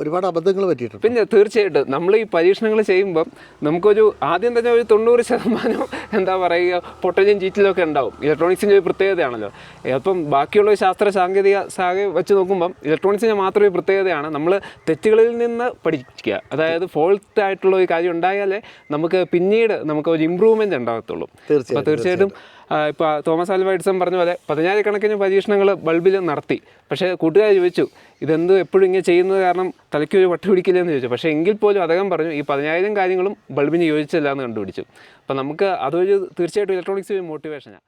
ഒരുപാട് അബദ്ധങ്ങൾ പറ്റിയിട്ടുണ്ട്. പിന്നെ തീർച്ചയായിട്ടും നമ്മൾ ഈ പരീക്ഷണങ്ങൾ ചെയ്യുമ്പം നമുക്കൊരു ആദ്യം തന്നെ ഒരു തൊണ്ണൂറ് ശതമാനം എന്താ പറയുക പൊട്ടനും ചീറ്റിലൊക്കെ ഉണ്ടാവും. ഇലക്ട്രോണിക്സിന്റെ ഒരു പ്രത്യേകതയാണല്ലോ. അപ്പം ബാക്കിയുള്ള ശാസ്ത്ര സാങ്കേതിക സാഹ വെച്ച് നോക്കുമ്പം ഇലക്ട്രോണിക്സിന്റെ മാത്രം ഒരു പ്രത്യേകതയാണ് നമ്മൾ തെറ്റുകളിൽ നിന്ന് പഠിക്കുക. അതായത് ഫോൾട്ട് ആയിട്ടുള്ള ഒരു കാര്യം ഉണ്ടായാലേ നമുക്ക് പിന്നീട് നമുക്ക് ഒരു ഇമ്പ്രൂവ്മെന്റ് ഉണ്ടാകത്തുള്ളൂ തീർച്ചയായിട്ടും. ഇപ്പോൾ തോമസ് ആൽവ എഡിസൺ പറഞ്ഞ പോലെ പതിനായിരക്കണക്കിന് പരീക്ഷണങ്ങൾ ബൾബിൽ നടത്തി. പക്ഷേ കൂട്ടുകാർ ചോദിച്ചു ഇതെന്ത് എപ്പോഴും ഇങ്ങനെ ചെയ്യുന്നത് കാരണം തലയ്ക്ക് ഒരു വട്ടു പിടിക്കില്ല എന്ന് ചോദിച്ചു. പക്ഷേ എങ്കിൽ പോലും അദ്ദേഹം പറഞ്ഞു ഈ പതിനായിരം കാര്യങ്ങളും ബൾബിന് യോജിച്ചല്ല എന്ന് കണ്ടുപിടിച്ചു. അപ്പോൾ നമുക്ക് അതൊരു തീർച്ചയായിട്ടും ഇലക്ട്രോണിക്സ് ഒരു മോട്ടിവേഷനാണ്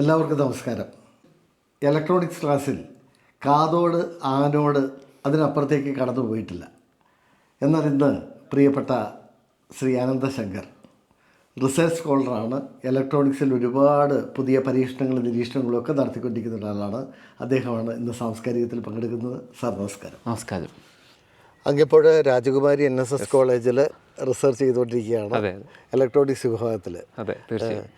എല്ലാവർക്കും നമസ്കാരം. ഇലക്ട്രോണിക്സ് ക്ലാസ്സിൽ കാതോട് ആനോട് അതിനപ്പുറത്തേക്ക് കടന്നു പോയിട്ടില്ല എന്നാൽ ഇന്ന് പ്രിയപ്പെട്ട ശ്രീ ആനന്ദശങ്കർ റിസർച്ച് സ്കോളറാണ് ഇലക്ട്രോണിക്സിൽ ഒരുപാട് പുതിയ പരീക്ഷണങ്ങളും നിരീക്ഷണങ്ങളും ഒക്കെ നടത്തിക്കൊണ്ടിരിക്കുന്ന ഒരാളാണ്. അദ്ദേഹമാണ് ഇന്ന് സാംസ്കാരികത്തിൽ പങ്കെടുക്കുന്നത്. സാർ നമസ്കാരം. നമസ്കാരം. അങ്ങിപ്പോൾ രാജകുമാരി എൻ എസ് എസ് കോളേജിൽ റിസർച്ച് ചെയ്തുകൊണ്ടിരിക്കുകയാണ് അതെ ഇലക്ട്രോണിക്സ് വിഭാഗത്തിൽ അതെ തീർച്ചയായും.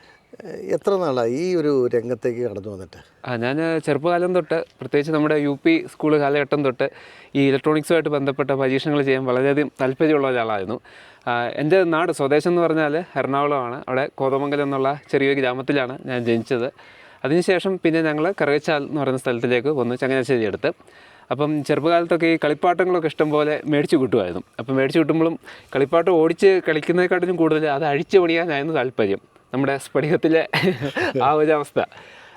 എത്ര നാളായി ഈ ഒരു രംഗത്തേക്ക് കടന്നു വന്നിട്ട്? ആ ഞാൻ ചെറുപ്പകാലം തൊട്ട് പ്രത്യേകിച്ച് നമ്മുടെ യു പി സ്കൂൾ കാലഘട്ടം തൊട്ട് ഈ ഇലക്ട്രോണിക്സുമായിട്ട് ബന്ധപ്പെട്ട പരീക്ഷണങ്ങൾ ചെയ്യാൻ വളരെയധികം താല്പര്യമുള്ള ഒരാളായിരുന്നു. എന്റെ നാട് സ്വദേശം എന്ന് പറഞ്ഞാൽ എറണാകുളമാണ്. അവിടെ കോതമംഗലം എന്നുള്ള ചെറിയൊരു ഗ്രാമത്തിലാണ് ഞാൻ ജനിച്ചത്. അതിനുശേഷം പിന്നെ ഞങ്ങൾ കറുകച്ചാൽ എന്ന് പറയുന്ന സ്ഥലത്തിലേക്ക് വന്നു ചങ്ങനാശ്ശേരി എടുത്ത് അപ്പം ചെറുപ്പകാലത്തൊക്കെ ഈ കളിപ്പാട്ടങ്ങളൊക്കെ ഇഷ്ടംപോലെ മേടിച്ച് കിട്ടുമായിരുന്നു. അപ്പം മേടിച്ച് കിട്ടുമ്പോഴും കളിപ്പാട്ടം ഓടിച്ച് കളിക്കുന്നതിനെക്കാട്ടിലും കൂടുതൽ അത് അഴിച്ച് പണിയാനായിരുന്നു താല്പര്യം. നമ്മുടെ സ്ഫടികത്തിലെ ആ ഒരു അവസ്ഥ.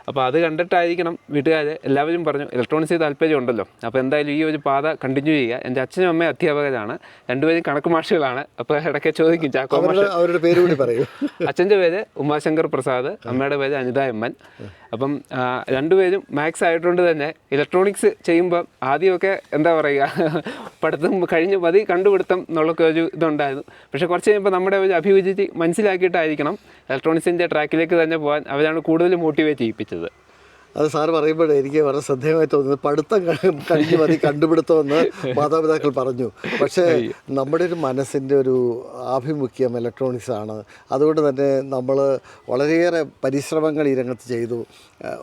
അപ്പോൾ അത് കണ്ടിട്ടായിരിക്കണം വീട്ടുകാർ എല്ലാവരും പറഞ്ഞു ഇലക്ട്രോണിക്സിൽ താല്പര്യം ഉണ്ടല്ലോ. അപ്പോൾ എന്തായാലും ഈ ഒരു പാത കണ്ടിന്യൂ ചെയ്യുക. എന്റെ അച്ഛനും അമ്മയും അധ്യാപകരാണ്. രണ്ടുപേരും കണക്ക് മാഷുകളാണ്. അപ്പോൾ ഇടയ്ക്ക് ചോദിക്കും ചാക്കോ മാഷ്. അവരുടെ പേര് കൂടി പറയൂ. അച്ഛന്റെ പേര് ഉമാശങ്കർ പ്രസാദ് അമ്മയുടെ പേര് അനിത എമ്മൻ അപ്പം രണ്ടുപേരും മാത്സ് ആയതുകൊണ്ട് തന്നെ. ഇലക്ട്രോണിക്സ് ചെയ്യുമ്പോൾ ആദ്യമൊക്കെ എന്താ പറയുക പഠിത്തം കഴിഞ്ഞ് മതി കണ്ടുപിടുത്തം എന്നുള്ളൊക്കെ ഒരു ഇതുണ്ടായിരുന്നു. പക്ഷേ കുറച്ച് കഴിയുമ്പോൾ നമ്മുടെ ഒരു അഭിരുചി മനസ്സിലാക്കിയിട്ടായിരിക്കണം ഇലക്ട്രോണിക്സിന്റെ ട്രാക്കിലേക്ക് തന്നെ പോകാൻ. അവരാണ് കൂടുതൽ മോട്ടിവേറ്റ് ചെയ്യിപ്പിച്ചത്. to it. അത് സാർ പറയുമ്പോഴേ എനിക്ക് വളരെ ശ്രദ്ധേയമായി തോന്നുന്നത് പഠിത്തം കഴിഞ്ഞ് മതി കണ്ടുപിടുത്തമെന്ന് മാതാപിതാക്കൾ പറഞ്ഞു. പക്ഷേ നമ്മുടെ ഒരു മനസ്സിന്റെ ഒരു ആഭിമുഖ്യം ഇലക്ട്രോണിക്സ് ആണ്. അതുകൊണ്ട് തന്നെ നമ്മൾ വളരെയേറെ പരിശ്രമങ്ങൾ ഈ രംഗത്ത് ചെയ്തു.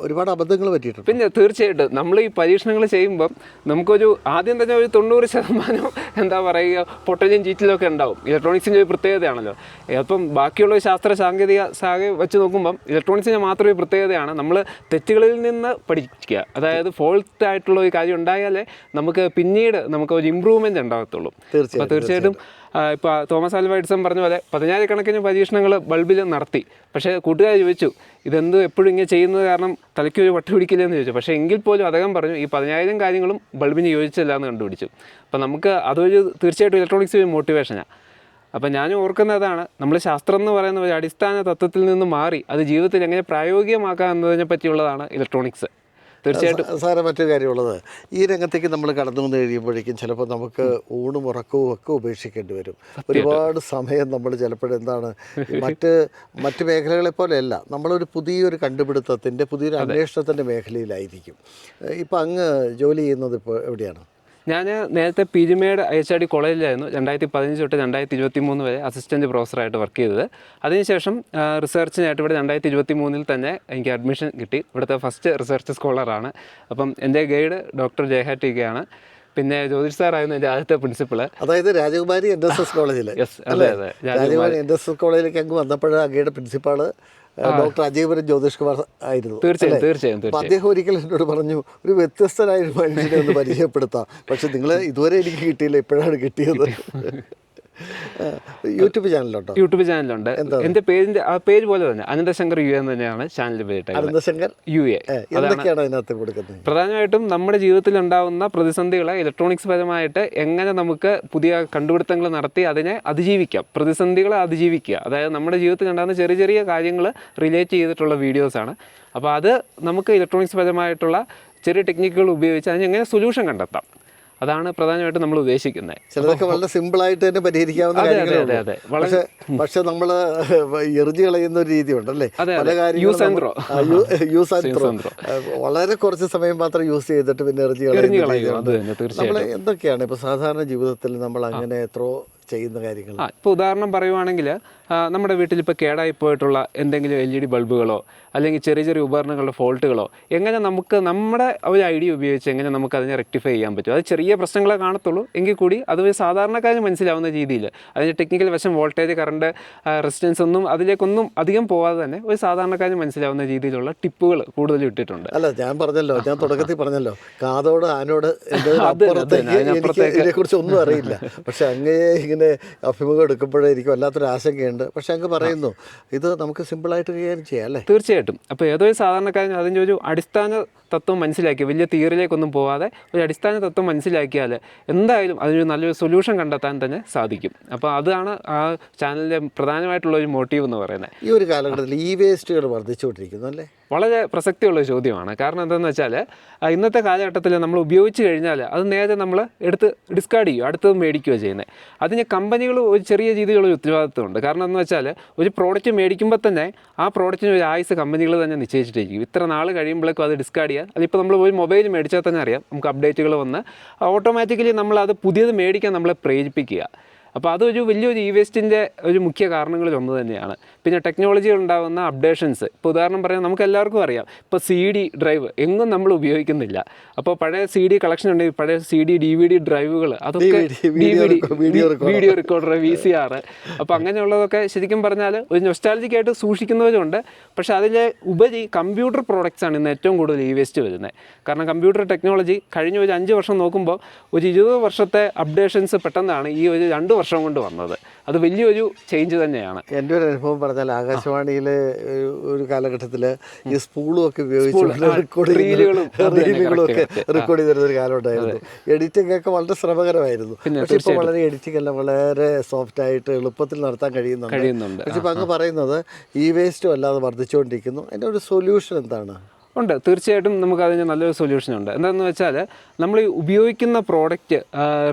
ഒരുപാട് അബദ്ധങ്ങൾ പറ്റിയിട്ടുണ്ട്. പിന്നെ തീർച്ചയായിട്ടും നമ്മൾ ഈ പരീക്ഷണങ്ങൾ ചെയ്യുമ്പം നമുക്കൊരു ആദ്യം തന്നെ ഒരു തൊണ്ണൂറ് ശതമാനം എന്താ പറയുക പൊട്ടലും ചീറ്റിലൊക്കെ ഉണ്ടാവും. ഇലക്ട്രോണിക്സിന്റെ ഒരു പ്രത്യേകതയാണല്ലോ. അപ്പം ബാക്കിയുള്ള ശാസ്ത്ര സാങ്കേതിക സാഹ വെച്ച് നോക്കുമ്പം ഇലക്ട്രോണിക്സിന്റെ മാത്രം ഒരു പ്രത്യേകതയാണ് നമ്മൾ തെറ്റുകളിൽ നിന്ന് പഠിക്കുക അതായത് ഫോൾട്ട് ആയിട്ടുള്ള ഒരു കാര്യം ഉണ്ടായാലേ നമുക്ക് പിന്നീട് നമുക്ക് ഒരു ഇമ്പ്രൂവ്മെന്റ് ഉണ്ടാകത്തുള്ളൂ. അപ്പോൾ തീർച്ചയായിട്ടും ഇപ്പോൾ തോമസ് ആൽവൈഡ്സൺ എഡിസൺ പറഞ്ഞ പോലെ പതിനായിരക്കണക്കിന് പരീക്ഷണങ്ങൾ ബൾബിൽ നടത്തി. പക്ഷേ കൂട്ടുകാർ ചോദിച്ചു ഇതെന്ത് എപ്പോഴും ഇങ്ങനെ ചെയ്യുന്നത് കാരണം തലയ്ക്ക് ഒരു വട്ട് പിടിക്കില്ലെന്ന് ചോദിച്ചു. പക്ഷേ എങ്കിൽ പോലും അദ്ദേഹം പറഞ്ഞു ഈ പതിനായിരം കാര്യങ്ങളും ബൾബിന് യോജിച്ചല്ല എന്ന് കണ്ടുപിടിച്ചു. അപ്പോൾ നമുക്ക് അതൊരു തീർച്ചയായിട്ടും ഇലക്ട്രോണിക്സ് ഒരു മോട്ടിവേഷനാണ് അപ്പം ഞാൻ ഓർക്കുന്നതാണ് നമ്മൾ ശാസ്ത്രം എന്ന് പറയുന്ന ഒരു അടിസ്ഥാന തത്വത്തിൽ നിന്ന് മാറി അത് ജീവിതത്തിൽ എങ്ങനെ പ്രായോഗികമാക്കാം എന്നതിനെ പറ്റിയുള്ളതാണ് ഇലക്ട്രോണിക്സ് തീർച്ചയായിട്ടും. സാറേ മറ്റൊരു കാര്യമുള്ളത്. ഈ രംഗത്തേക്ക് നമ്മൾ കടന്നു വന്ന് കഴിയുമ്പോഴേക്കും ചിലപ്പോൾ നമുക്ക് ഊണും ഉറക്കവും ഒക്കെ ഉപേക്ഷിക്കേണ്ടി വരും. ഒരുപാട് സമയം നമ്മൾ ചിലപ്പോൾ എന്താണ് മറ്റ് മറ്റ് മേഖലകളെ പോലെയല്ല നമ്മളൊരു പുതിയൊരു കണ്ടുപിടുത്തത്തിന്റെ പുതിയൊരു അന്വേഷണത്തിന്റെ മേഖലയിലായിരിക്കും. ഇപ്പം അങ്ങ് ജോലി ചെയ്യുന്നത് ഇപ്പോൾ എവിടെയാണ്? ഞാൻ നേരത്തെ പിരിമേഡ് എച്ച് ആർ ഡി കോളേജിലായിരുന്നു രണ്ടായിരത്തി പതിനഞ്ച് തൊട്ട് രണ്ടായിരത്തി ഇരുപത്തി മൂന്ന് വരെ അസിസ്റ്റന്റ് പ്രൊഫസറായിട്ട് വർക്ക് ചെയ്തത്. അതിനുശേഷം റിസർച്ചിനായിട്ട് ഇവിടെ രണ്ടായിരത്തി ഇരുപത്തി മൂന്നിൽ തന്നെ എനിക്ക് അഡ്മിഷൻ കിട്ടി. ഇവിടുത്തെ ഫസ്റ്റ് റിസർച്ച് സ്കോളറാണ്. അപ്പം എന്റെ ഗൈഡ് ഡോക്ടർ ജയഹാറ്റിക്കയാണ് പിന്നെ ജ്യോതിഷ് സാറായിരുന്നു എന്റെ ആദ്യത്തെ പ്രിൻസിപ്പൾ. അതായത് രാജകുമാരി എൻ എസ് എസ് കോളേജിൽ യെസ് അതെ, അതെ. രാജകുമാരി എൻ എസ് എസ് കോളേജിലേക്ക് അങ്ങ് വന്നപ്പോഴാണ് അങ്ങയുടെ പ്രിൻസിപ്പാൾ ഡോക്ടർ അജയപുരം ജ്യോതിഷ് കുമാർ ആയിരുന്നു. തീർച്ചയായും തീർച്ചയായും അദ്ദേഹം ഒരിക്കലും എന്നോട് പറഞ്ഞു ഒരു വ്യത്യസ്തനായ ഒരു മനുഷ്യനെ ഒന്ന് പരിചയപ്പെടുത്താം. പക്ഷെ നിങ്ങൾ ഇതുവരെ എനിക്ക് കിട്ടിയില്ല ഇപ്പോഴാണ് കിട്ടിയത്. യൂട്യൂബ് ചാനലുണ്ടോ യൂട്യൂബ് ചാനലുണ്ട് എന്റെ പേരിന്റെ ആ പേര് പോലെ തന്നെ അനന്തശങ്കർ യു എന്ന് തന്നെയാണ് ചാനൽ പേരിട്ടത് അനന്തശങ്കർ? U A. എന്തൊക്കെയാണ് അതിനകത്ത് കൊടുക്കുന്നത്? പ്രധാനമായിട്ടും നമ്മുടെ ജീവിതത്തിൽ ഉണ്ടാകുന്ന പ്രതിസന്ധികളെ ഇലക്ട്രോണിക്സ് പരമായിട്ട് എങ്ങനെ നമുക്ക് പുതിയ കണ്ടുപിടുത്തങ്ങൾ നടത്തി അതിനെ അതിജീവിക്കാം. പ്രതിസന്ധികളെ അതിജീവിക്കുക. അതായത് നമ്മുടെ ജീവിതത്തിൽ ഉണ്ടാകുന്ന ചെറിയ ചെറിയ കാര്യങ്ങൾ റിലേറ്റ് ചെയ്തിട്ടുള്ള വീഡിയോസാണ് അപ്പോൾ അത് നമുക്ക് ഇലക്ട്രോണിക്സ് പരമായിട്ടുള്ള ചെറിയ ടെക്നിക്കുകൾ ഉപയോഗിച്ച് അതിന് എങ്ങനെ സൊല്യൂഷൻ കണ്ടെത്താം. അതാണ് പ്രധാനമായിട്ടും നമ്മൾ ഉദ്ദേശിക്കുന്നത് ചിലതൊക്കെ വളരെ സിമ്പിളായിട്ട് തന്നെ പരിഹരിക്കാവുന്ന വളരെ- പക്ഷെ പക്ഷെ നമ്മൾ എറിഞ്ഞു കളയുന്ന ഒരു രീതി ഉണ്ടല്ലേ അല്ലേ പല കാര്യങ്ങളും യൂസ് ആൻഡ് ത്രോ വളരെ കുറച്ച് സമയം മാത്രം യൂസ് ചെയ്തിട്ട് പിന്നെ എറിഞ്ഞു കളയുന്ന നമ്മൾ എന്തൊക്കെയാണ് ഇപ്പൊ സാധാരണ ജീവിതത്തിൽ നമ്മൾ അങ്ങനെ ത്രോ ചെയ്യുന്ന കാര്യങ്ങൾ. ഇപ്പോൾ ഉദാഹരണം പറയുവാണെങ്കിൽ നമ്മുടെ വീട്ടിൽ ഇപ്പോൾ കേടായി പോയിട്ടുള്ള എന്തെങ്കിലും എൽ ഇ ഡി ബൾബുകളോ അല്ലെങ്കിൽ ചെറിയ ചെറിയ ഉപകരണങ്ങളുടെ ഫോൾട്ടുകളോ എങ്ങനെ നമുക്ക് നമ്മുടെ ഒരു ഐഡിയ ഉപയോഗിച്ച് എങ്ങനെ നമുക്ക് അതിനെ റെക്ടിഫൈ ചെയ്യാൻ പറ്റും? അത് ചെറിയ പ്രശ്നങ്ങളെ കാണത്തുള്ളൂ. എങ്കിൽ കൂടി അത് ഒരു സാധാരണക്കാരന് മനസ്സിലാവുന്ന രീതിയിൽ അതിന്റെ ടെക്നിക്കൽ വശം വോൾട്ടേജ് കറണ്ട് റെസിസ്റ്റൻസ് ഒന്നും അതിലേക്കൊന്നും അധികം പോവാതെ തന്നെ ഒരു സാധാരണക്കാരന് മനസ്സിലാവുന്ന രീതിയിലുള്ള ടിപ്പുകൾ കൂടുതൽ ഇട്ടിട്ടുണ്ട്. അല്ല ഞാൻ പറഞ്ഞല്ലോ ഞാൻ തുടക്കത്തിൽ പറഞ്ഞല്ലോ കാതോട് ആനോട് ഇതിനെക്കുറിച്ച് ഒന്നും അറിയില്ല. പക്ഷെ അങ്ങനെ ഇങ്ങനെ അഭിമുഖം എടുക്കുമ്പോഴേ എനിക്ക് വല്ലാത്തൊരു ആശങ്കയുണ്ട്. പക്ഷെ അങ്ങ് പറയുന്നു ഇത് നമുക്ക് സിമ്പിളായിട്ട് കൈകാര്യം ചെയ്യാം അല്ലേ? തീർച്ചയായിട്ടും. അപ്പോൾ ഏതോ ഒരു സാധാരണക്കാരൻ അതിന്റെ ഒരു അടിസ്ഥാന തത്വം മനസ്സിലാക്കി വലിയ തിയറിയിലേക്കൊന്നും പോവാതെ ഒരു അടിസ്ഥാന തത്വം മനസ്സിലാക്കിയാൽ എന്തായാലും അതിനൊരു നല്ലൊരു സൊല്യൂഷൻ കണ്ടെത്താൻ തന്നെ സാധിക്കും. അപ്പോൾ അതാണ് ആ ചാനലിന്റെ പ്രധാനമായിട്ടുള്ള ഒരു മോട്ടീവ് എന്ന് പറയുന്നത്. ഈ ഒരു കാലഘട്ടത്തിൽ ഈ വേസ്റ്റുകൾ വർദ്ധിച്ചുകൊണ്ടിരിക്കുന്നു അല്ലേ? വളരെ പ്രസക്തിയുള്ള ചോദ്യമാണ്. കാരണം എന്താണെന്ന് വെച്ചാൽ ഇന്നത്തെ കാലഘട്ടത്തിൽ നമ്മൾ ഉപയോഗിച്ച് കഴിഞ്ഞാൽ അത് നേരെ നമ്മൾ എടുത്ത് ഡിസ്കാർഡ് ചെയ്യുക അടുത്തത് മേടിക്കുകയോ ചെയ്യുന്നത് അതിന് കമ്പനികൾ ഒരു ചെറിയ രീതിയിലുള്ള ഒരു ഉത്തരവാദിത്വമുണ്ട്. കാരണം എന്ന് വെച്ചാൽ ഒരു പ്രോഡക്റ്റ് മേടിക്കുമ്പോൾ തന്നെ ആ പ്രോഡക്റ്റിന് ഒരു ആയുസ് കമ്പനികൾ തന്നെ നിശ്ചയിച്ചിട്ടിരിക്കും. ഇത്ര നാൾ കഴിയുമ്പോഴേക്കും അത് ഡിസ്കാർഡ് ചെയ്യുക. അതിപ്പോൾ നമ്മൾ ഒരു മൊബൈൽ മേടിച്ചാൽ തന്നെ അറിയാം. നമുക്ക് അപ്ഡേറ്റുകൾ വന്ന് ഓട്ടോമാറ്റിക്കലി നമ്മൾ അത് പുതിയത് മേടിക്കാൻ നമ്മളെ പ്രേരിപ്പിക്കുക. അപ്പോൾ അതൊരു വലിയൊരു ഇ വേസ്റ്റിന്റെ ഒരു മുഖ്യ കാരണങ്ങളിൽ ഒന്ന് തന്നെയാണ്. പിന്നെ ടെക്നോളജി ഉണ്ടാകുന്ന അപ്ഡേഷൻസ്. ഇപ്പോൾ ഉദാഹരണം പറയാം നമുക്ക് എല്ലാവർക്കും അറിയാം. ഇപ്പോൾ സി ഡി ഡ്രൈവ് എങ്ങും നമ്മൾ ഉപയോഗിക്കുന്നില്ല. അപ്പോൾ പഴയ സി ഡി കളക്ഷൻ ഉണ്ടെങ്കിൽ പഴയ C D D V D ഡ്രൈവുകൾ അതൊക്കെ video recorder V C R അപ്പോൾ അങ്ങനെയുള്ളതൊക്കെ ശരിക്കും പറഞ്ഞാൽ ഒരു നൊസ്റ്റാലജിക്കായിട്ട് ആയിട്ട് സൂക്ഷിക്കുന്നവരുണ്ട്. പക്ഷേ അതിലെ ഉപരി കമ്പ്യൂട്ടർ പ്രോഡക്റ്റ്സ് ആണ് ഇന്ന് ഏറ്റവും കൂടുതൽ ഇ വേസ്റ്റ് വരുന്നത്. കാരണം കമ്പ്യൂട്ടർ ടെക്നോളജി കഴിഞ്ഞ ഒരു അഞ്ച് വർഷം നോക്കുമ്പോൾ ഒരു ഇരുപത് വർഷത്തെ അപ്ഡേഷൻസ് പെട്ടെന്നാണ് ഈ ഒരു രണ്ട് വർഷം കൊണ്ട് വന്നത്. അത് വലിയൊരു ചേഞ്ച് തന്നെയാണ്. എന്റെ ഒരു അനുഭവം പറഞ്ഞാൽ ആകാശവാണിയിലെ ഒരു- കാലഘട്ടത്തിൽ ഈ സ്പൂളും ഒക്കെ ഉപയോഗിച്ച് റെക്കോർഡ് റീലുകളും, ഒക്കെ. റെക്കോർഡ് ചെയ്തിരുന്ന ഒരു കാലമുണ്ടായിരുന്നു എഡിറ്റിംഗ് ഒക്കെ വളരെ ശ്രമകരമായിരുന്നു. പക്ഷെ ഇപ്പോൾ വളരെ എഡിറ്റിംഗ് എല്ലാം വളരെ സോഫ്റ്റ് ആയിട്ട് എളുപ്പത്തിൽ നടത്താൻ കഴിയുന്നുണ്ട്. കഴിയുന്നുണ്ട്. പക്ഷെ ഇപ്പം അങ്ങ് പറയുന്നത് ഈ വേസ്റ്റും അല്ലാതെ വർദ്ധിച്ചുകൊണ്ടിരിക്കുന്നു. അതിന്റെ ഒരു സൊല്യൂഷൻ എന്താണ്? ഉണ്ട്. തീർച്ചയായിട്ടും നമുക്ക് അതിന് നല്ലൊരു സൊല്യൂഷൻ ഉണ്ട്. എന്താണെന്ന് വെച്ചാൽ നമ്മൾ ഉപയോഗിക്കുന്ന പ്രോഡക്റ്റ്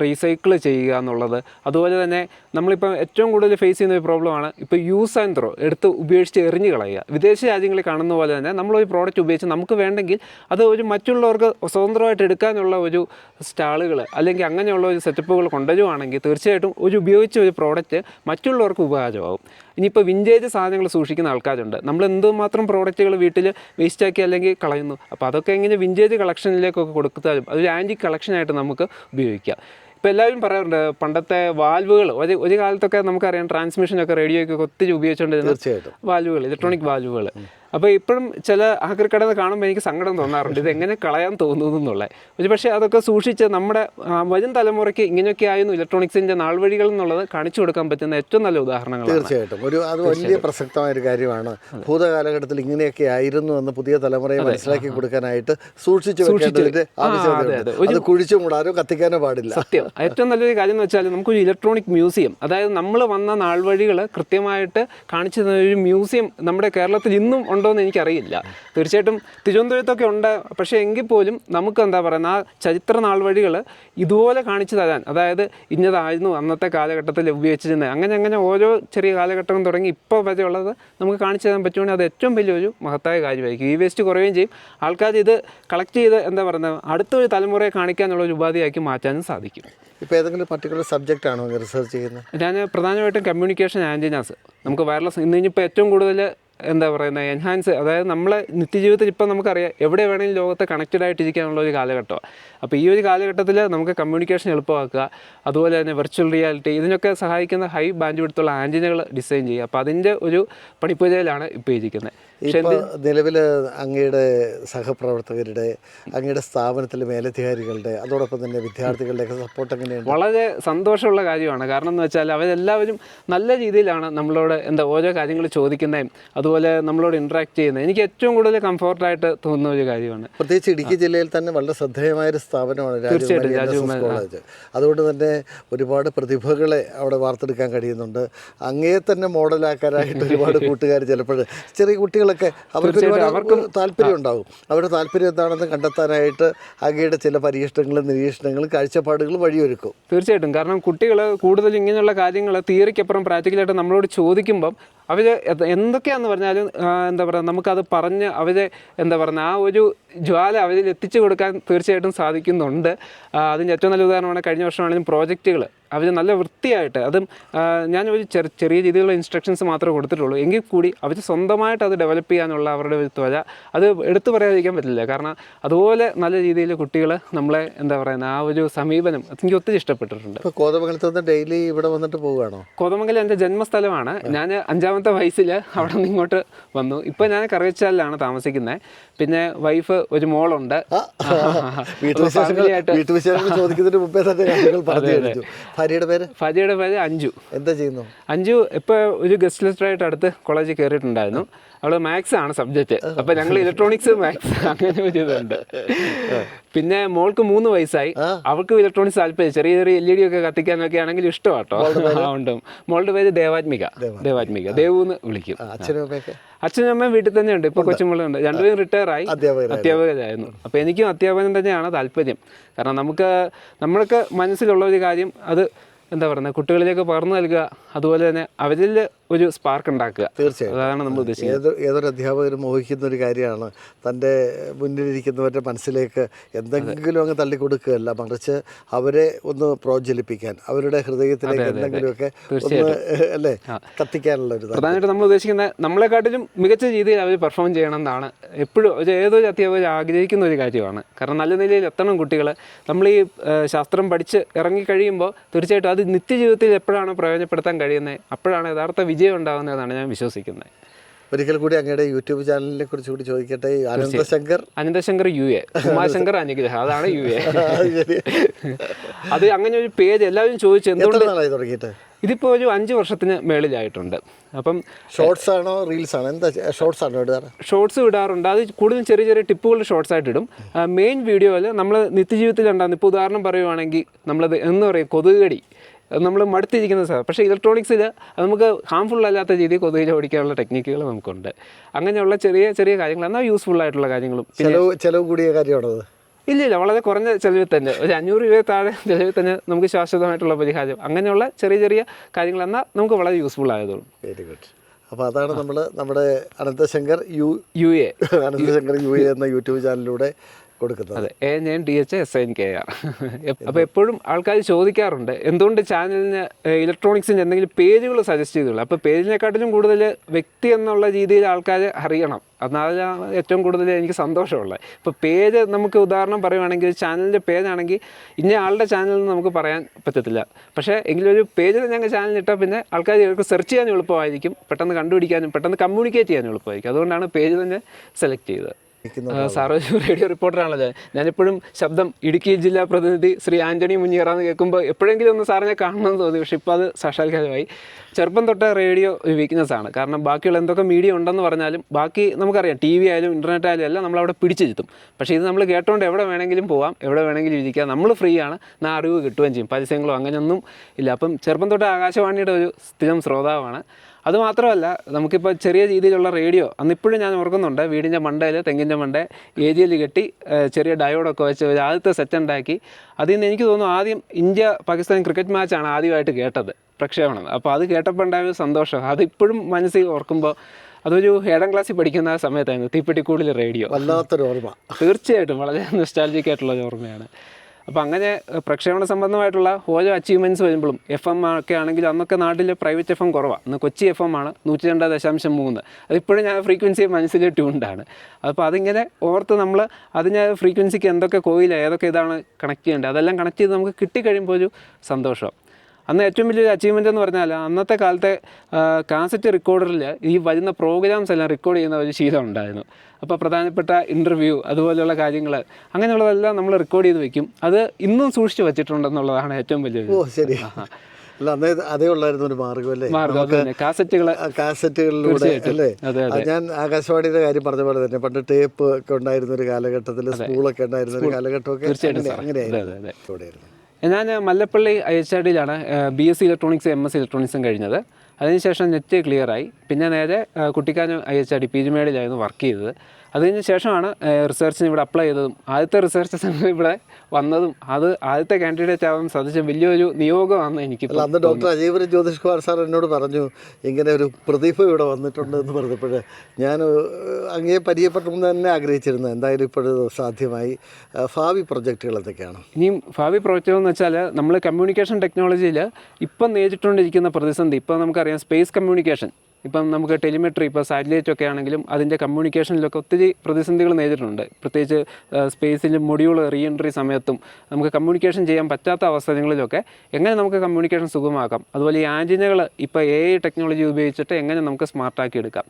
റീസൈക്കിൾ ചെയ്യുക എന്നുള്ളത് അതുപോലെ തന്നെ നമ്മളിപ്പം ഏറ്റവും കൂടുതൽ ഫേസ് ചെയ്യുന്ന ഒരു പ്രോബ്ലമാണ് ഇപ്പോൾ യൂസ് ആൻഡ് ത്രോ എടുത്ത് ഉപയോഗിച്ച് എറിഞ്ഞ് കളയുക. വിദേശ രാജ്യങ്ങളിൽ കാണുന്ന പോലെ തന്നെ നമ്മൾ ഒരു പ്രോഡക്റ്റ് ഉപയോഗിച്ച് നമുക്ക് വേണ്ടെങ്കിൽ അത് ഒരു മറ്റുള്ളവർക്ക് സ്വതന്ത്രമായിട്ട് എടുക്കാനുള്ള ഒരു സ്റ്റാളുകൾ അല്ലെങ്കിൽ അങ്ങനെയുള്ള ഒരു സെറ്റപ്പുകൾ കൊണ്ടുവരുവാണെങ്കിൽ തീർച്ചയായിട്ടും ഒരു ഉപയോഗിച്ച ഒരു പ്രോഡക്റ്റ് മറ്റുള്ളവർക്ക് ഉപകാരമാകും. ഇനിയിപ്പോൾ വിന്റേജ് സാധനങ്ങൾ സൂക്ഷിക്കുന്ന ആൾക്കാരുണ്ട്. നമ്മൾ എന്തുമാത്രം പ്രോഡക്റ്റുകൾ വീട്ടിൽ വേസ്റ്റാക്കി അല്ലെങ്കിൽ കളയുന്നു. അപ്പോൾ അതൊക്കെ എങ്ങനെ വിന്റേജ് കളക്ഷനിലേക്കൊക്കെ കൊടുത്താലും അതൊരു ആന്റി കളക്ഷനായിട്ട് നമുക്ക് ഉപയോഗിക്കാം. ഇപ്പോൾ എല്ലാവരും പറയാറുണ്ട് പണ്ടത്തെ വാൽവുകൾ ഒരു ഒരു കാലത്തൊക്കെ നമുക്കറിയാം ട്രാൻസ്മിഷനൊക്കെ റേഡിയോയ്ക്കൊക്കെ ഒത്തിരി ഉപയോഗിച്ചുകൊണ്ടിരുന്ന വാൽവുകൾ ഇലക്ട്രോണിക് വാൽവുകൾ അപ്പോൾ ഇപ്പോഴും ചില ആക്രിക്കടന്ന് കാണുമ്പോൾ എനിക്ക് സങ്കടം തോന്നാറുണ്ട്. ഇത് എങ്ങനെ കളയാൻ തോന്നുന്നു എന്നുള്ളത്. ഒരു പക്ഷേ അതൊക്കെ സൂക്ഷിച്ച് നമ്മുടെ വരും തലമുറയ്ക്ക് ഇങ്ങനെയൊക്കെ ആയിരുന്നു ഇലക്ട്രോണിക്സിന്റെ നാൾ വഴികൾ എന്നുള്ളത് കാണിച്ചു കൊടുക്കാൻ പറ്റുന്ന ഏറ്റവും നല്ല ഉദാഹരണങ്ങൾ തീർച്ചയായിട്ടും. ഒരു അത് വലിയ പ്രസക്തമായ ഒരു കാര്യമാണ്. ഭൂതകാലഘട്ടത്തിൽ ഇങ്ങനെയൊക്കെ ആയിരുന്നു എന്ന് പുതിയ തലമുറയെ മനസ്സിലാക്കി കൊടുക്കാനായിട്ട് സൂക്ഷിച്ചു അതെ, കുഴിച്ചു മൂടാനോ കത്തിക്കാനോ പാടില്ല. സത്യം. ഏറ്റവും നല്ലൊരു കാര്യം എന്ന് വെച്ചാൽ നമുക്കൊരു ഇലക്ട്രോണിക് മ്യൂസിയം അതായത് നമ്മൾ വന്ന നാൾ വഴികൾ കൃത്യമായിട്ട് കാണിച്ചു തരുന്ന ഒരു മ്യൂസിയം നമ്മുടെ കേരളത്തിൽ ഇന്നും ഉണ്ടോ എന്ന് എനിക്കറിയില്ല. തീർച്ചയായിട്ടും തിരുവനന്തപുരത്തൊക്കെ ഉണ്ട്. പക്ഷേ എങ്കിൽ പോലും നമുക്ക് എന്താ പറയുക ആ ചരിത്ര നാൾ വഴികൾ ഇതുപോലെ കാണിച്ചു തരാൻ അതായത് ഇന്നതായിരുന്നു അന്നത്തെ കാലഘട്ടത്തിൽ ഉപയോഗിച്ചിരുന്നത്. അങ്ങനെ അങ്ങനെ ഓരോ ചെറിയ കാലഘട്ടം തുടങ്ങി ഇപ്പോൾ വരെയുള്ളത് നമുക്ക് കാണിച്ചു തരാൻ പറ്റുവാണെങ്കിൽ അത് ഏറ്റവും വലിയൊരു മഹത്തായ കാര്യമായിരിക്കും. ഈ വേസ്റ്റ് കുറയുകയും ചെയ്യും. ആൾക്കാർ ഇത് കളക്ട് ചെയ്ത് എന്താ പറയുന്നത് അടുത്തൊരു തലമുറയെ കാണിക്കാനുള്ള ഒരു ഉപാധിയാക്കി മാറ്റാനും സാധിക്കും. ഇപ്പോൾ ഏതെങ്കിലും പർട്ടിക്കുലർ സബ്ജക്റ്റ് ആണോ റിസർച്ച് ചെയ്യുന്നത്? ഞാൻ പ്രധാനമായിട്ടും കമ്മ്യൂണിക്കേഷൻ ആന്റിനാസ് നമുക്ക് വയർലെസ് ഇന്ന് ഇനിയിപ്പോൾ ഏറ്റവും കൂടുതൽ എന്താ പറയുന്നത് എൻഹാൻസ് അതായത് നമ്മളെ നിത്യജീവിതത്തിൽ ഇപ്പം നമുക്കറിയാം എവിടെ വേണമെങ്കിലും ലോകത്തെ കണക്റ്റഡ് ആയിട്ടിരിക്കാനുള്ള ഒരു കാലഘട്ടമാണ് അപ്പോൾ ഈ ഒരു കാലഘട്ടത്തിൽ നമുക്ക് കമ്മ്യൂണിക്കേഷൻ എളുപ്പമാക്കുക അതുപോലെ തന്നെ വെർച്വൽ റിയാലിറ്റി ഇതിനൊക്കെ സഹായിക്കുന്ന ഹൈ ബാൻഡ് വിടുത്തുള്ള ആന്റിനകൾ ഡിസൈൻ ചെയ്യുക. അപ്പോൾ അതിന്റെ ഒരു പണിപ്പുരയിലാണ് ഇപ്പോൾ ഇരിക്കുന്നത്. ഇപ്പോൾ നിലവിൽ അങ്ങയുടെ സഹപ്രവർത്തകരുടെ അങ്ങയുടെ സ്ഥാപനത്തിലെ മേലധികാരികളുടെ അതോടൊപ്പം തന്നെ വിദ്യാർത്ഥികളുടെയൊക്കെ സപ്പോർട്ട് എങ്ങനെയാണ് വളരെ സന്തോഷമുള്ള കാര്യമാണ്. കാരണം എന്ന് വെച്ചാൽ അവരെല്ലാവരും നല്ല രീതിയിലാണ് നമ്മളോട് എന്താ ഓരോ കാര്യങ്ങൾ ചോദിക്കുന്നതും അതുപോലെ നമ്മളോട് ഇൻട്രാക്ട് ചെയ്യുന്നത്. എനിക്ക് ഏറ്റവും കൂടുതൽ കംഫർട്ടായിട്ട് തോന്നുന്ന ഒരു കാര്യമാണ്. പ്രത്യേകിച്ച് ഇടുക്കി ജില്ലയിൽ തന്നെ വളരെ ശ്രദ്ധേയമായ ഒരു സ്ഥാപനമാണ് രാജകുമാരി കോളേജ്. അതുകൊണ്ട് തന്നെ ഒരുപാട് പ്രതിഭകളെ അവിടെ വാർത്തെടുക്കാൻ കഴിയുന്നുണ്ട്. അങ്ങയെ തന്നെ മോഡലാക്കാനായിട്ട് ഒരുപാട് കൂട്ടുകാർ ചിലപ്പോൾ ചെറിയ കുട്ടികളൊക്കെ അവർക്ക് അവർക്കും താല്പര്യം ഉണ്ടാകും അവരുടെ താല്പര്യം എന്താണെന്ന് കണ്ടെത്താനായിട്ട് അങ്ങയുടെ ചില പരീക്ഷണങ്ങളും നിരീക്ഷണങ്ങളും കാഴ്ചപ്പാടുകളും വഴിയൊരുക്കും. തീർച്ചയായിട്ടും. കാരണം കുട്ടികൾ കൂടുതൽ ഇങ്ങനെയുള്ള കാര്യങ്ങൾ തിയറിക്കപ്പുറം പ്രാക്ടിക്കലായിട്ട് നമ്മളോട് ചോദിക്കുമ്പം അവർ എന്തൊക്കെയാണെന്ന് പറഞ്ഞാലും എന്താ പറയുക നമുക്കത് പറഞ്ഞ് അവരെ എന്താ പറയുക ആ ഒരു ജ്വാല അവരിൽ എത്തിച്ചു കൊടുക്കാൻ തീർച്ചയായിട്ടും സാധിക്കുന്നുണ്ട്. അതിന്റെ ഏറ്റവും നല്ല ഉദാഹരണമാണ് കഴിഞ്ഞ വർഷമാണെങ്കിലും പ്രോജക്റ്റുകൾ അവർ നല്ല വൃത്തിയായിട്ട് അതും ഞാൻ ഒരു ചെറിയ ചെറിയ രീതിയിലുള്ള ഇൻസ്ട്രക്ഷൻസ് മാത്രമേ കൊടുത്തിട്ടുള്ളൂ. എങ്കിൽ കൂടി അവർ സ്വന്തമായിട്ട് അത് ഡെവലപ്പ് ചെയ്യാനുള്ള അവരുടെ ഒരു ത്വര അത് എടുത്തു പറയാതിരിക്കാൻ പറ്റില്ല. കാരണം അതുപോലെ നല്ല രീതിയിൽ കുട്ടികൾ നമ്മളെ എന്താ പറയുന്നത് ആ ഒരു സമീപനം എനിക്ക് ഒത്തിരി ഇഷ്ടപ്പെട്ടിട്ടുണ്ട്. കോതമംഗലത്ത് നിന്ന് ഡെയിലി ഇവിടെ വന്നിട്ട് പോവുകയാണോ? കോതമംഗലം എന്റെ ജന്മസ്ഥലമാണ്. ഞാൻ അഞ്ചാമത്തെ വയസ്സിൽ അവിടെ നിന്ന് ഇങ്ങോട്ട് വന്നു. ഇപ്പോൾ ഞാൻ കറിവച്ചാലിലാണ് താമസിക്കുന്നത്. പിന്നെ വൈഫ് ഒരു മോളുണ്ട്. വീട്ടുവിശേഷങ്ങൾ ചോദിക്കുന്നതിന് മുമ്പേ തന്നെ പറഞ്ഞു ഭാര്യയുടെ പേര്? ഭാര്യയുടെ പേര് അഞ്ജു. എന്താ ചെയ്യുന്നു? അഞ്ജു ഇപ്പോൾ ഒരു ഗസ്റ്റ് ലെക്ചറായിട്ട് അടുത്ത് കോളേജിൽ കയറിയിട്ടുണ്ടായിരുന്നു. അവൾ മാത്സ് ആണ് സബ്ജക്റ്റ് അപ്പൊ ഞങ്ങൾ ഇലക്ട്രോണിക്സ് മാത്സ് അങ്ങനെ ഒരു ഇതുണ്ട് പിന്നെ മോൾക്ക് മൂന്ന് വയസ്സായി. അവൾക്ക് ഇലക്ട്രോണിക്സ് താല്പര്യം. ചെറിയ ചെറിയ എൽ ഇ ഡി ഒക്കെ കത്തിക്കാനൊക്കെ ആണെങ്കിൽ ഇഷ്ടമാട്ടോ. ഉണ്ടും മോളുടെ പേര് ദേവാത്മിക. ദേവാത്മിക. ദേവു എന്ന് വിളിക്കും. അച്ഛനും അമ്മയും വീട്ടിൽ തന്നെയുണ്ട് ഇപ്പൊ കൊച്ചുമുള്ളുണ്ട് രണ്ടുപേരും റിട്ടയർ ആയി. അധ്യാപകരായിരുന്നു. അപ്പൊ എനിക്കും അധ്യാപനം തന്നെയാണ് താല്പര്യം. കാരണം നമുക്ക് നമ്മളൊക്കെ മനസ്സിലുള്ള ഒരു കാര്യം അത് എന്താ പറയുന്നത് കുട്ടികളിലേക്ക് പകർന്നു നൽകുക. അതുപോലെ തന്നെ അവരിൽ ഒരു സ്പാർക്ക് ഉണ്ടാക്കുക. തീർച്ചയായും അതാണ് നമ്മൾ ഉദ്ദേശിക്കുന്നത്. ഏത് ഏതൊരു അധ്യാപകരും മോഹിക്കുന്ന ഒരു കാര്യമാണ്. തന്റെ മുന്നിലിരിക്കുന്നവരുടെ മനസ്സിലേക്ക് എന്തെങ്കിലും അങ്ങ് തള്ളിക്കൊടുക്കുകയല്ല. മറിച്ച് അവരെ ഒന്ന് പ്രോജ്വലിപ്പിക്കാൻ അവരുടെ ഹൃദയത്തിലേക്ക് എന്തെങ്കിലുമൊക്കെ ഒന്ന് അല്ലേ കത്തിക്കാനുള്ള ഒരു. പ്രധാനമായിട്ട് നമ്മൾ ഉദ്ദേശിക്കുന്നത് നമ്മളെക്കാട്ടിലും മികച്ച രീതിയിൽ അവർ പെർഫോം ചെയ്യണം എന്നാണ് എപ്പോഴും ഒരു ഏതൊരു അധ്യാപകർ ആഗ്രഹിക്കുന്ന ഒരു കാര്യമാണ്. കാരണം നല്ല നിലയിൽ എത്തണം കുട്ടികൾ നമ്മൾ ഈ ശാസ്ത്രം പഠിച്ച് ഇറങ്ങിക്കഴിയുമ്പോൾ തീർച്ചയായിട്ടും അത് നിത്യജീവിതത്തിൽ എപ്പോഴാണ് പ്രയോജനപ്പെടുത്താൻ കഴിയുന്നത് അപ്പോഴാണ് യഥാർത്ഥ വിജയം ഉണ്ടാകുന്നതാണ് ഞാൻ വിശ്വസിക്കുന്നത്. ഒരിക്കൽ കൂടി അങ്ങയുടെ യൂട്യൂബ് ചാനലിനെ കുറിച്ച് കൂടി ചോദിക്കട്ടെ? Ananthashankar Ananthashankar U A. Umashankar അനുഗ്രഹം. അതാണ് യു എ. അത് അങ്ങനെ ഒരു പേജ് എല്ലാവരും ചോദിച്ചു എന്തുകൊണ്ടാണ് തുടങ്ങിയിട്ട്? ഇതിപ്പോൾ ഒരു അഞ്ച് വർഷത്തിന് മേളിലായിട്ടുണ്ട്. അപ്പം ഷോർട്സ് ആണോ റീൽസ് ആണോ? എന്താ ഷോർട്സ് ആണോ ഇടാറ്? ഷോർട്സ് ഇടാറുണ്ട്. അത് കൂടുതലും ചെറിയ ചെറിയ ടിപ്പുകൾ ഷോർട്സ് ആയിട്ട് ഇടും. മെയിൻ വീഡിയോയിൽ നമ്മൾ നിത്യജീവിതത്തിൽ ഉണ്ടാകുന്ന ഇപ്പോൾ ഉദാഹരണം പറയുവാണെങ്കിൽ നമ്മളത് എന്ന് പറയും കൊതുകടി. നമ്മൾ മടുത്തിരിക്കുന്ന സാർ പക്ഷേ ഇലക്ട്രോണിക്സിൽ നമുക്ക് ഹാംഫുൾ അല്ലാത്ത രീതിയിൽ കൊതുകിൽ ഓടിക്കാനുള്ള ടെക്നിക്കുകൾ നമുക്കുണ്ട്. അങ്ങനെയുള്ള ചെറിയ ചെറിയ കാര്യങ്ങൾ എന്നാൽ യൂസ്ഫുൾ ആയിട്ടുള്ള കാര്യങ്ങളും. ചെലവ് കൂടിയ കാര്യമാണത് ഇല്ല ഇല്ല. വളരെ കുറഞ്ഞ ചിലവിൽ തന്നെ. ഒരു അഞ്ഞൂറ് രൂപ താഴെ ചിലവിൽ തന്നെ നമുക്ക് ശാശ്വതമായിട്ടുള്ള പരിഹാരം. അങ്ങനെയുള്ള ചെറിയ ചെറിയ കാര്യങ്ങൾ എന്നാൽ നമുക്ക് വളരെ യൂസ്ഫുൾ ആയതുള്ളൂ. വെരി ഗുഡ് അപ്പോൾ അതാണ് നമ്മൾ നമ്മുടെ Ananthashankar U U A. Ananthashankar U A എന്ന യൂട്യൂബ് ചാനലിലൂടെ കൊടുക്കുന്നത്. അതെ A N D H S N K R അപ്പോൾ എപ്പോഴും ആൾക്കാർ ചോദിക്കാറുണ്ട് എന്തുകൊണ്ട് ചാനലിന് ഇലക്ട്രോണിക്സിന്റെ എന്തെങ്കിലും പേജുകൾ സജസ്റ്റ് ചെയ്തുള്ളൂ അപ്പോൾ പേജിനെക്കാട്ടിലും കൂടുതൽ വ്യക്തി എന്നുള്ള രീതിയിൽ ആൾക്കാർ അറിയണം. എന്നാലാണ് ഏറ്റവും കൂടുതൽ എനിക്ക് സന്തോഷമുള്ളത്. ഇപ്പോൾ പേജ് നമുക്ക് ഉദാഹരണം പറയുവാണെങ്കിൽ ചാനലിന്റെ പേജാണെങ്കിൽ ഇന്ന ആളുടെ ചാനൽ എന്ന് നമുക്ക് പറയാൻ പറ്റത്തില്ല. പക്ഷേ എങ്കിലും ഒരു പേജിൽ ഞങ്ങൾ ചാനൽ ഇട്ടാൽ പിന്നെ ആൾക്കാർ ഇവർക്ക് സെർച്ച് ചെയ്യാൻ എളുപ്പമായിരിക്കും. പെട്ടെന്ന് കണ്ടുപിടിക്കാനും പെട്ടെന്ന് കമ്മ്യൂണിക്കേറ്റ് ചെയ്യാൻ എളുപ്പമായിരിക്കും. അതുകൊണ്ടാണ് പേജ് തന്നെ സെലക്ട് ചെയ്തത്. ആ, റേഡിയോ റിപ്പോർട്ടറാണല്ലോ ഞാനിപ്പോഴും ശബ്ദം ഇടുക്കി ജില്ലാ പ്രതിനിധി ശ്രീ ആന്റണി മുനിയറ എന്ന് കേൾക്കുമ്പോൾ എപ്പോഴെങ്കിലും ഒന്ന് സാറിനെ കാണണമെന്ന് തോന്നി. പക്ഷെ ഇപ്പോൾ അത് സാക്ഷാത്കാരമായി. ചെറുപ്പം തൊട്ട് റേഡിയോ ഒരു വീക്ക്നെസ് ആണ് കാരണം ബാക്കിയുള്ള എന്തൊക്കെ മീഡിയ ഉണ്ടെന്ന് പറഞ്ഞാലും ബാക്കി നമുക്കറിയാം. ടി വി ആയാലും ഇന്റർനെറ്റ് ആയാലും എല്ലാം നമ്മളവിടെ പിടിച്ചിരുത്തും പക്ഷേ ഇത് നമ്മൾ കേട്ടോണ്ട് എവിടെ വേണമെങ്കിലും പോവാം എവിടെ വേണമെങ്കിലും ഇരിക്കാം. നമ്മൾ ഫ്രീ ആണ് എന്നാൽ അറിവ് കിട്ടുകയും ചെയ്യും. പരസ്യങ്ങളോ അങ്ങനെയൊന്നും ഇല്ല. അപ്പം ചെറുപ്പം തൊട്ട് ആകാശവാണിയുടെ ഒരു സ്ഥിരം ശ്രോതാവാണ്. അതുമാത്രമല്ല നമുക്കിപ്പോൾ ചെറിയ രീതിയിലുള്ള റേഡിയോ അന്നിപ്പോഴും ഞാൻ ഓർക്കുന്നുണ്ട് വീടിന്റെ മണ്ടയിൽ തെങ്ങിന്റെ മണ്ട ഏരിയയിൽ കെട്ടി ഏഹ്, ചെറിയ ഡയോഡൊക്കെ വെച്ച് ഒരു ആദ്യത്തെ സെറ്റ് ഉണ്ടാക്കി. അതിൽ നിന്ന് എനിക്ക് തോന്നുന്നു ആദ്യം ഇന്ത്യ പാകിസ്ഥാൻ ക്രിക്കറ്റ് മാച്ചാണ് ആദ്യമായിട്ട് കേട്ടത് പ്രക്ഷേപണം. അപ്പോൾ അത് കേട്ടപ്പോൾ ഉണ്ടായ ഒരു സന്തോഷം. അതിപ്പോഴും മനസ്സിൽ ഓർക്കുമ്പോൾ അതൊരു ഏഴാം ക്ലാസ്സിൽ പഠിക്കുന്ന ആ സമയത്തായിരുന്നു തീപ്പെട്ടിക്കൂടിൽ റേഡിയോ. വല്ലാത്തൊരു ഓർമ്മ. തീർച്ചയായിട്ടും വളരെ നൊസ്റ്റാലജിക് ആയിട്ടുള്ള ഒരു ഓർമ്മയാണ്. അപ്പോൾ അങ്ങനെ പ്രക്ഷേപണ സംബന്ധമായിട്ടുള്ള ഓരോ അച്ചീവ്മെന്റ്സ് വരുമ്പോഴും എഫ് എം ഒക്കെ ആണെങ്കിൽ അന്നൊക്കെ നാട്ടിൽ പ്രൈവറ്റ് എഫ് എം കുറവാണ് ഇന്ന് കൊച്ചി എഫ് എം ആണ് നൂറ്റി രണ്ട് ദശാംശം മൂന്ന്. അതിപ്പോഴും ഞാൻ ഫ്രീക്വൻസി മനസ്സിൽ ട്യൂൺഡാണ് അപ്പോൾ അതിങ്ങനെ ഓർത്ത് നമ്മൾ അതിന് ഫ്രീക്വൻസിക്ക് എന്തൊക്കെ കോയിൽ ഏതൊക്കെ ഇതാണ് കണക്ട് ചെയ്യേണ്ടത് അതെല്ലാം കണക്ട് ചെയ്ത് നമുക്ക് കിട്ടിക്കഴിയുമ്പോൾ ഒരു സന്തോഷം. അന്ന് ഏറ്റവും വലിയൊരു അച്ചീവ്മെന്റ് എന്ന് പറഞ്ഞാൽ അന്നത്തെ കാലത്തെ കാസറ്റ് റെക്കോർഡറിൽ ഈ വരുന്ന പ്രോഗ്രാംസ് എല്ലാം റെക്കോർഡ് ചെയ്യുന്ന ഒരു ശീലം ഉണ്ടായിരുന്നു. അപ്പോൾ പ്രധാനപ്പെട്ട ഇന്റർവ്യൂ അതുപോലെയുള്ള കാര്യങ്ങൾ അങ്ങനെയുള്ളതെല്ലാം നമ്മൾ റെക്കോർഡ് ചെയ്ത് വെക്കും. അത് ഇന്നും സൂക്ഷിച്ച് വെച്ചിട്ടുണ്ടെന്നുള്ളതാണ് ഏറ്റവും വലിയ ശരി. അല്ല അന്നേ അതേ ഉള്ളായിരുന്നു ഒരു മാർഗം അല്ലേ? കാസറ്റുകൾ കാസറ്റുകളിലൂടെ അല്ലേ? ഞാൻ ആകാശവാണിയുടെ കാര്യം പറഞ്ഞ പോലെ തന്നെ പണ്ട് ടേപ്പ് ഒക്കെ ഉണ്ടായിരുന്ന ഒരു കാലഘട്ടത്തിൽ സ്കൂളൊക്കെ ഉണ്ടായിരുന്ന ഒരു കാലഘട്ടമൊക്കെ അങ്ങനെയായിരുന്നു. ഞാൻ Mallappally I H R ഡിയിലാണ് B S C electronics M S ഇലക്ട്രോണിക്സും കഴിഞ്ഞത്. അതിനുശേഷം നെറ്റ് ക്ലിയറായി. പിന്നെ നേരെ Kuttikkanam I H R D P G മേഡിലായിരുന്നു work ചെയ്തത്. അതിന് ശേഷമാണ് റിസർച്ചിന് ഇവിടെ അപ്ലൈ ചെയ്തതും. ആദ്യത്തെ റിസർച്ച് സെന്റർ ഇവിടെ വന്നതും അത് ആദ്യത്തെ കാൻഡിഡേറ്റ് ആവാൻ സാധിച്ച വലിയൊരു നിയോഗമാണ് എനിക്ക് അന്ന് ഡോക്ടർ അജീവർ ജ്യോതിഷ് കുമാർ സാർ എന്നോട് പറഞ്ഞു ഇങ്ങനെ ഒരു പ്രതിഭ ഇവിടെ വന്നിട്ടുണ്ട് എന്ന് പറഞ്ഞപ്പോൾ ഞാൻ അങ്ങേ പരിചയപ്പെട്ടെന്ന് തന്നെ ആഗ്രഹിച്ചിരുന്നു. എന്തായാലും ഇപ്പോഴത് സാധ്യമായി. ഭാവി പ്രൊജക്റ്റുകൾ എന്തൊക്കെയാണ്? ഇനിയും ഭാവി പ്രൊജക്റ്റുകൾ എന്ന് വെച്ചാൽ നമ്മൾ കമ്മ്യൂണിക്കേഷൻ ടെക്നോളജിയിൽ ഇപ്പം നേരിട്ടുകൊണ്ടിരിക്കുന്ന പ്രതിസന്ധി ഇപ്പം നമുക്കറിയാം സ്പേസ് കമ്മ്യൂണിക്കേഷൻ ഇപ്പം നമുക്ക് ടെലിമെട്രി ഇപ്പോൾ സാറ്റലൈറ്റ് ഒക്കെ ആണെങ്കിലും അതിന്റെ കമ്മ്യൂണിക്കേഷനിലൊക്കെ ഒത്തിരി പ്രതിസന്ധികൾ നേരിട്ടുണ്ട് പ്രത്യേകിച്ച് സ്പേസിൽ മൊഡ്യൂൾ റീഎൻട്രി സമയത്തും നമുക്ക് കമ്മ്യൂണിക്കേഷൻ ചെയ്യാൻ പറ്റാത്ത അവസരങ്ങളിലൊക്കെ എങ്ങനെ നമുക്ക് കമ്മ്യൂണിക്കേഷൻ സുഗമമാക്കാം? അതുപോലെ ഈ ആന്റിനകൾ ഇപ്പോൾ എ ടെക്നോളജി ഉപയോഗിച്ചിട്ട് എങ്ങനെ നമുക്ക് സ്മാർട്ടാക്കി എടുക്കാം?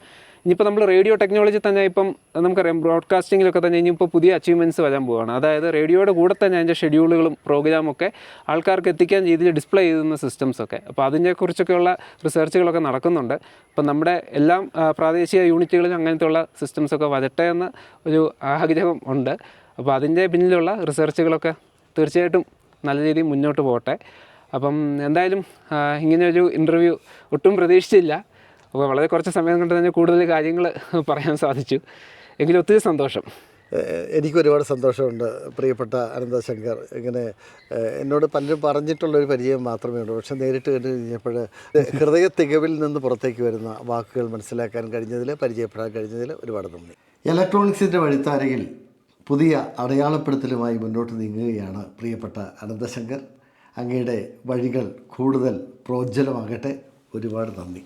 ഇനിയിപ്പോൾ നമ്മൾ റേഡിയോ ടെക്നോളജി തന്നെ ഇപ്പം നമുക്കറിയാം ബ്രോഡ്കാസ്റ്റിങ്ങിലൊക്കെ തന്നെ ഇനിയിപ്പോൾ പുതിയ അച്ചീവ്മെന്റ്സ് വരാൻ പോവുകയാണ് അതായത് റേഡിയോയുടെ കൂടെ തന്നെ അതിന്റെ ഷെഡ്യൂളുകളും പ്രോഗ്രാമൊക്കെ ആൾക്കാർക്ക് എത്തിക്കാൻ രീതിയിൽ ഡിസ്പ്ലേ ചെയ്യുന്ന സിസ്റ്റംസ് ഒക്കെ. അപ്പോൾ അതിനെക്കുറിച്ചൊക്കെയുള്ള റിസർച്ചുകളൊക്കെ നടക്കുന്നുണ്ട്. അപ്പം നമ്മുടെ എല്ലാം പ്രാദേശിക യൂണിറ്റുകളിലും അങ്ങനത്തെയുള്ള സിസ്റ്റംസ് ഒക്കെ വരട്ടെ എന്ന ഒരു ആഗ്രഹം ഉണ്ട്. അപ്പോൾ അതിന്റെ പിന്നിലുള്ള റിസർച്ചുകളൊക്കെ തീർച്ചയായിട്ടും നല്ല രീതിയിൽ മുന്നോട്ട് പോകട്ടെ. അപ്പം എന്തായാലും ഇങ്ങനെയൊരു ഇന്റർവ്യൂ ഒട്ടും പ്രതീക്ഷിച്ചില്ല. അപ്പോൾ വളരെ കുറച്ച് സമയം കൊണ്ട് തന്നെ കൂടുതൽ കാര്യങ്ങൾ പറയാൻ സാധിച്ചു. എങ്കിലും ഒത്തിരി സന്തോഷം. എനിക്ക് ഒരുപാട് സന്തോഷമുണ്ട് പ്രിയപ്പെട്ട അനന്തശങ്കർ ഇങ്ങനെ എന്നോട് പലരും പറഞ്ഞിട്ടുള്ളൊരു പരിചയം മാത്രമേ ഉള്ളൂ. പക്ഷെ നേരിട്ട് കണ്ടു കഴിഞ്ഞപ്പോൾ ഹൃദയ തികവിൽ നിന്ന് പുറത്തേക്ക് വരുന്ന വാക്കുകൾ മനസ്സിലാക്കാൻ കഴിഞ്ഞതിൽ പരിചയപ്പെടാൻ കഴിഞ്ഞതിൽ ഒരുപാട് നന്ദി. ഇലക്ട്രോണിക്സിന്റെ വഴിത്താരയിൽ പുതിയ അടയാളപ്പെടുത്തലുമായി മുന്നോട്ട് നീങ്ങുകയാണ് പ്രിയപ്പെട്ട അനന്തശങ്കർ അങ്ങയുടെ വഴികൾ കൂടുതൽ പ്രോജ്വലമാകട്ടെ. ഒരുപാട് നന്ദി.